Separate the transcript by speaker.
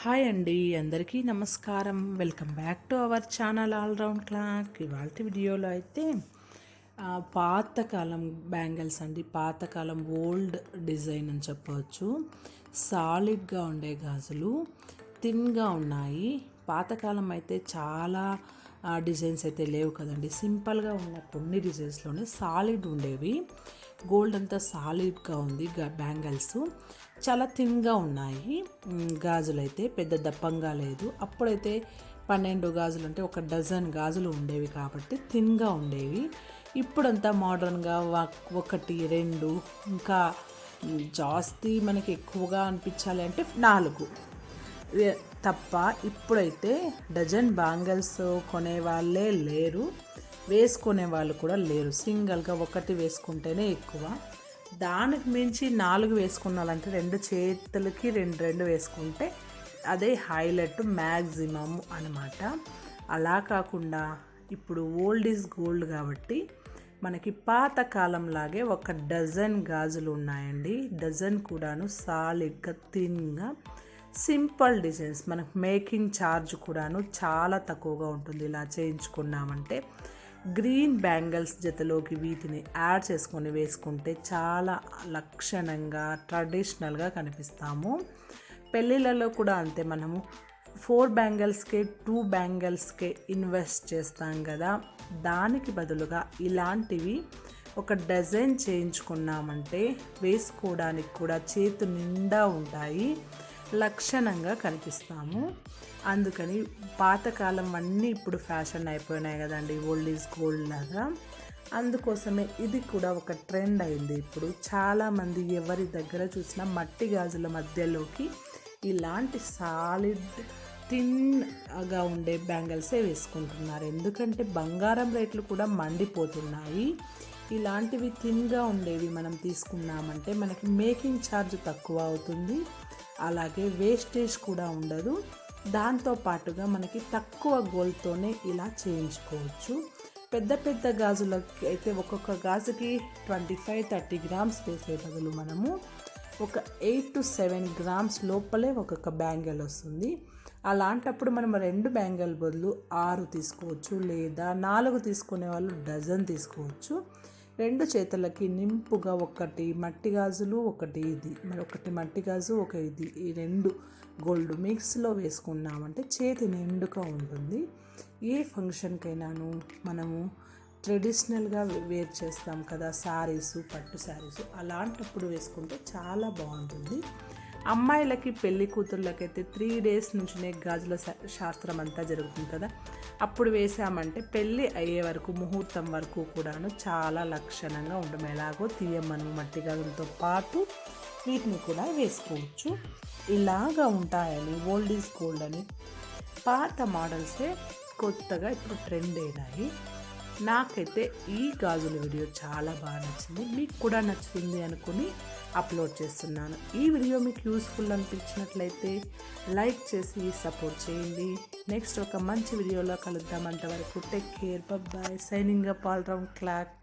Speaker 1: Hi అండి అందరికీ నమస్కారం. Welcome back to our channel all round clock ఇవాళ వీడియోలో అయితే పాతకాలం బ్యాంగిల్స్ అండి పాతకాలం ఓల్డ్ డిజైన్ అని చెప్పవచ్చు. సాలిడ్గా ఉండే గాజులు థిన్గా ఉన్నాయి. పాతకాలం అయితే చాలా డిజైన్స్ అయితే లేవు కదండి. సింపుల్గా ఉన్న కొన్ని డిజైన్స్లోనే సాలిడ్ ఉండేవి. గోల్డ్ అంతా సాలిడ్గా ఉంది బ్యాంగిల్స్. చాలా థిన్గా ఉన్నాయి. గాజులు అయితే పెద్ద దప్పంగా లేదు. అప్పుడైతే పన్నెండు గాజులు అంటే ఒక డజన్ గాజులు ఉండేవి కాబట్టి థిన్గా ఉండేవి. ఇప్పుడంతా మోడర్న్గా ఒకటి రెండు ఇంకా జాస్తి మనకి ఎక్కువగా అనిపించాలి అంటే నాలుగు. తప్ప ఇప్పుడైతే డజన్ బ్యాంగిల్స్ కొనే వాళ్ళే లేరు. వేసుకునే వాళ్ళు కూడా లేరు. సింగిల్గా ఒకటి వేసుకుంటేనే ఎక్కువ. దానికి మించి నాలుగు వేసుకున్నాలంటే రెండు చేతులకి రెండు రెండు వేసుకుంటే అదే హైలైట్ మ్యాక్సిమమ్ అనమాట అలా కాకుండా ఇప్పుడు ఓల్డ్ ఈజ్ గోల్డ్ కాబట్టి మనకి పాత కాలంలాగే ఒక డజన్ గాజులు ఉన్నాయండి. డజన్ కూడాను సాలిడ్గా థిన్గా సింపుల్ డిజైన్స్ మనకు మేకింగ్ ఛార్జ్ కూడాను చాలా తక్కువగా ఉంటుంది. ఇలా చేయించుకున్నామంటే గ్రీన్ బ్యాంగిల్స్ జతలోకి వీటిని యాడ్ చేసుకొని వేసుకుంటే చాలా లక్షణంగా ట్రెడిషనల్గా కనిపిస్తాము. పెళ్ళిళ్ళలో కూడా అంతే మనము ఫోర్ బ్యాంగిల్స్కే టూ బ్యాంగిల్స్కే ఇన్వెస్ట్ చేస్తాం కదా. దానికి బదులుగా ఇలాంటివి ఒక డజన్ చేయించుకున్నామంటే వేసుకోవడానికి కూడా చేతు నిండా ఉంటాయి. లక్షణంగా కనిపిస్తాము. అందుకని పాతకాలం అన్నీ ఇప్పుడు ఫ్యాషన్ అయిపోయినాయి కదండి ఓల్డ్ ఈజ్ గోల్డ్ లాగా. అందుకోసమే ఇది కూడా ఒక ట్రెండ్ అయింది ఇప్పుడు. చాలామంది ఎవరి దగ్గర చూసినా మట్టి గాజుల మధ్యలోకి ఇలాంటి సాలిడ్ థిన్గా ఉండే బ్యాంగిల్సే వేసుకుంటున్నారు. ఎందుకంటే బంగారం రేట్లు కూడా మండిపోతున్నాయి. ఇలాంటివి థిన్గా ఉండేవి మనం తీసుకున్నామంటే మనకి మేకింగ్ ఛార్జ్ తక్కువ అవుతుంది. అలాగే వేస్టేజ్ కూడా ఉండదు. దాంతో పాటుగా మనకి తక్కువ గోల్డ్తోనే ఇలా చేయించుకోవచ్చు. పెద్ద పెద్ద గాజులకి అయితే ఒక్కొక్క గాజుకి ట్వంటీ ఫైవ్ థర్టీ గ్రామ్స్ వేసే బదులు మనము ఒక ఎయిట్ టు సెవెన్ గ్రామ్స్ లోపలే ఒక్కొక్క బ్యాంగిల్ వస్తుంది. అలాంటప్పుడు మనం రెండు బ్యాంగిల్ బదులు ఆరు తీసుకోవచ్చు లేదా నాలుగు తీసుకునే వాళ్ళు డజన్ తీసుకోవచ్చు. రెండు చేతులకి నింపుగా ఒకటి మట్టి గాజులు ఒకటి ఇది. మరి ఒకటి మట్టి గాజు ఒక ఇది. ఈ రెండు గోల్డ్ మిక్స్లో వేసుకున్నామంటే చేతి నిండుగా ఉంటుంది. ఏ ఫంక్షన్కైనాను మనము ట్రెడిషనల్గా వేర్ చేస్తాం కదా శారీస్ పట్టు శారీస్ అలాంటప్పుడు వేసుకుంటే చాలా బాగుంటుంది. అమ్మాయిలకి పెళ్ళి కూతుర్లకైతే త్రీ డేస్ నుంచినే గాజుల శా- శాస్త్రం అంతా జరుగుతుంది కదా. అప్పుడు వేసామంటే పెళ్ళి అయ్యే వరకు ముహూర్తం వరకు కూడాను చాలా లక్షణంగా ఉండడం. ఎలాగో తీయమను మట్టి గాజులతో పాటు వీటిని కూడా వేసుకోవచ్చు. ఇలాగా ఉంటాయని ఓల్డ్ ఈజ్ గోల్డ్ అని పాత మోడల్సే కొత్తగా ఇప్పుడు ట్రెండ్ అయినాయి. నాకైతే ఈ గాజుల వీడియో చాలా బాగా నచ్చింది. మీకు కూడా నచ్చింది అనుకుని అప్లోడ్ చేస్తున్నాను. ఈ వీడియో మీకు యూస్ఫుల్ అనిపించినట్లయితే లైక్ చేసి సపోర్ట్ చేయండి. నెక్స్ట్ ఒక మంచి వీడియోలో కలుద్దాం. అంతవరకు take care. Bye signing up all round clock.